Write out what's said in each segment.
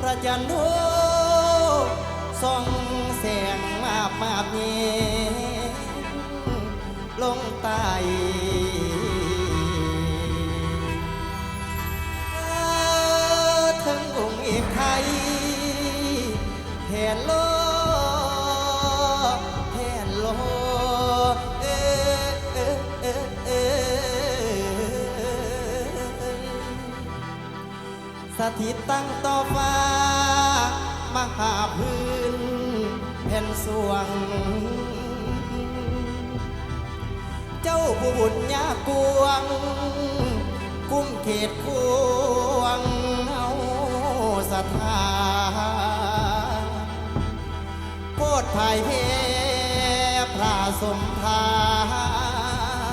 พระจันทร์โส่องแสงมาบมาบเย็นลงใต้ทั้งองค์เอกไทยแผ่นโลก สถิตตั้งต่อฟ้ามหาพื้นแผ่นสวง เจ้าผู้บุญญากวง กุ้มเขตควงเอาสถาโคตรภายเพพระสมภา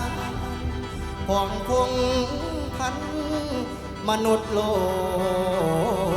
รของคง มนุษย์โลก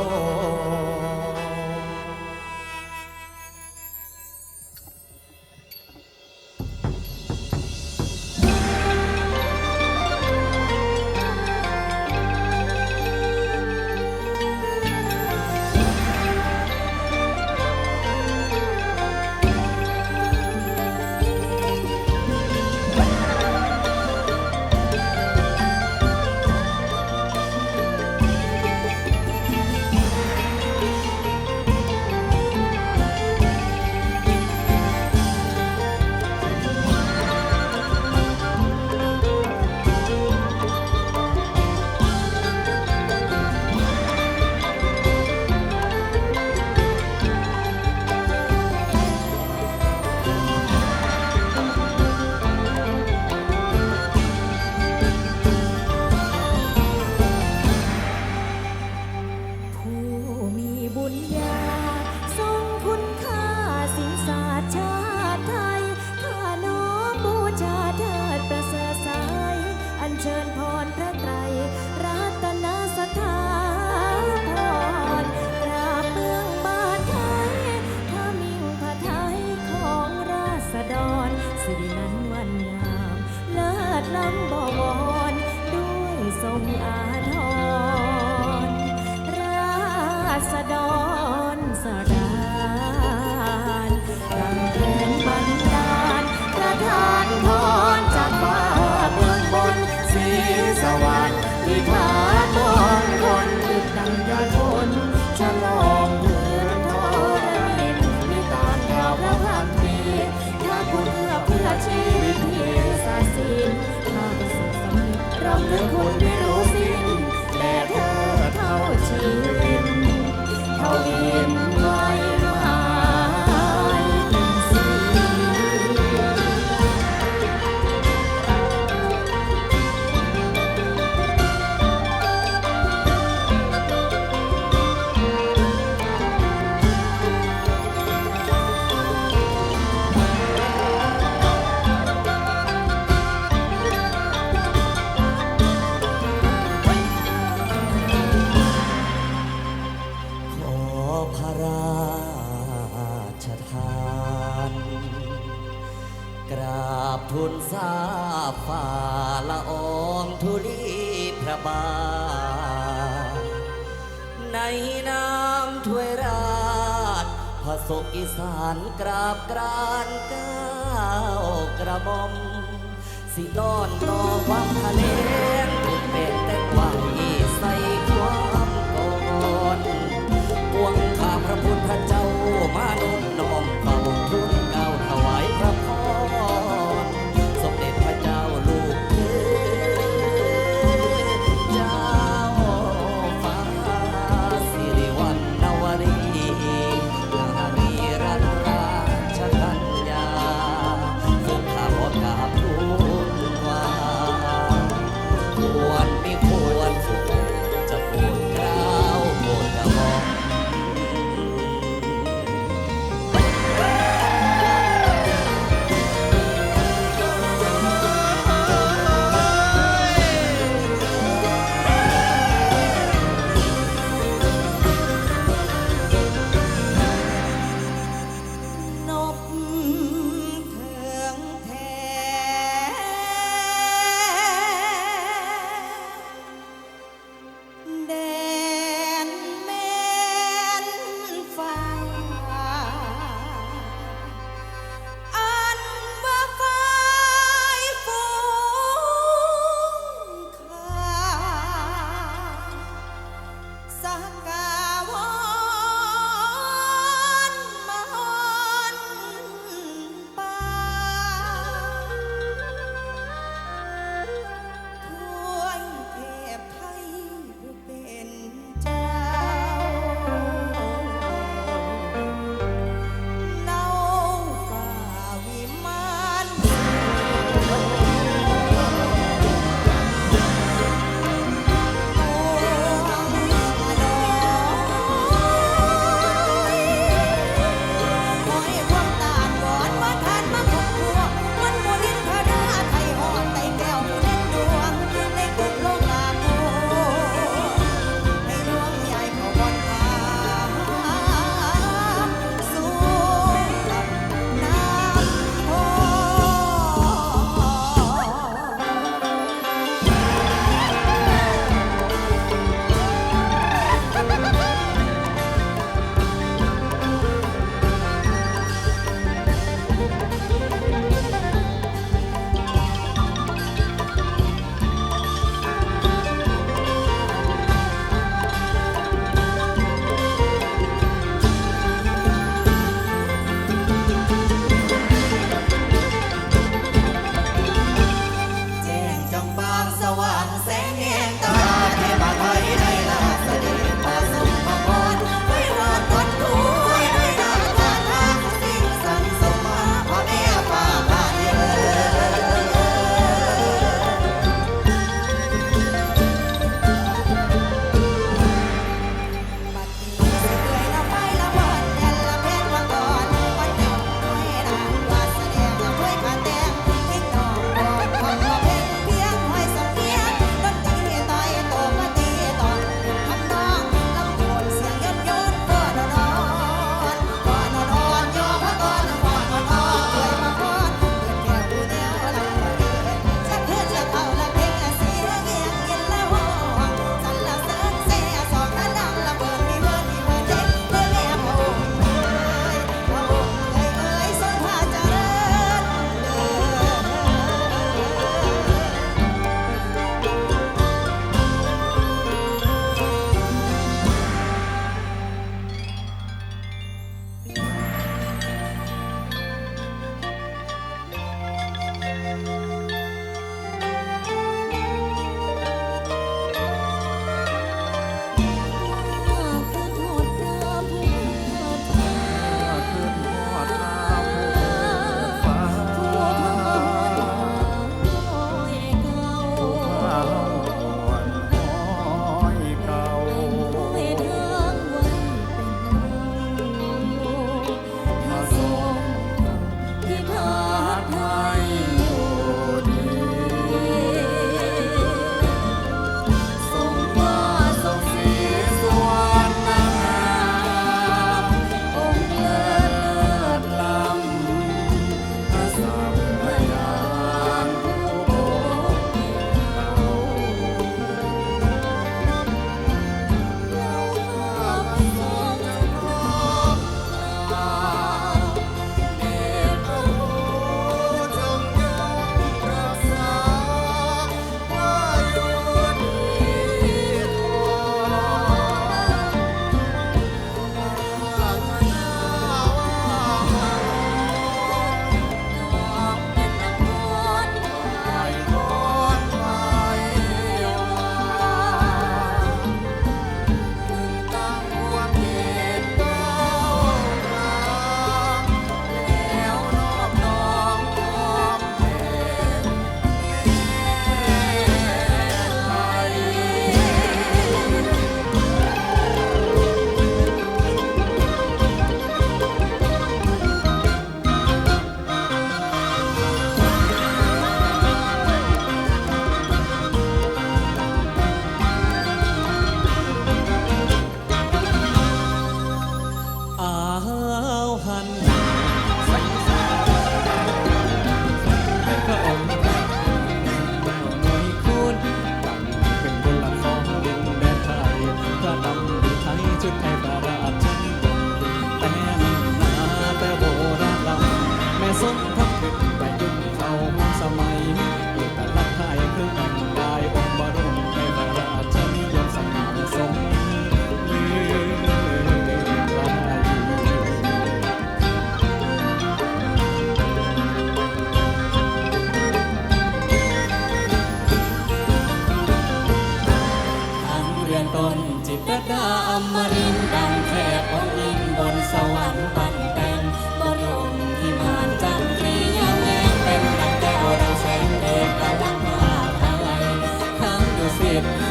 สุขอีสานกราบกรานก้าวกระบอมสินอนรอความทะเล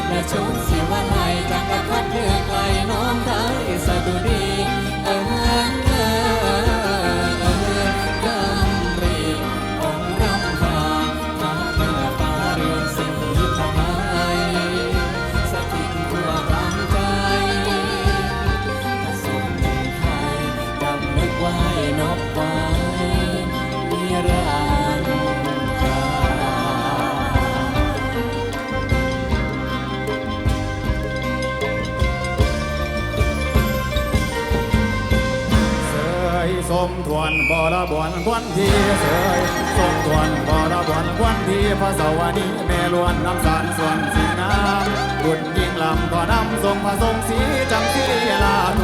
และจมเสียวันไหลจากกระพัดเรือไกลน้องได้สะดุดี สมทวนบรบวนควันทีเสยสมทวนบรบวนควันทีพระสวนีแม่ล้วนน้ำสารส่วนสีน้ำบุญยิ่งลำก็นำทรงพระทรงสีจังที่ลาโท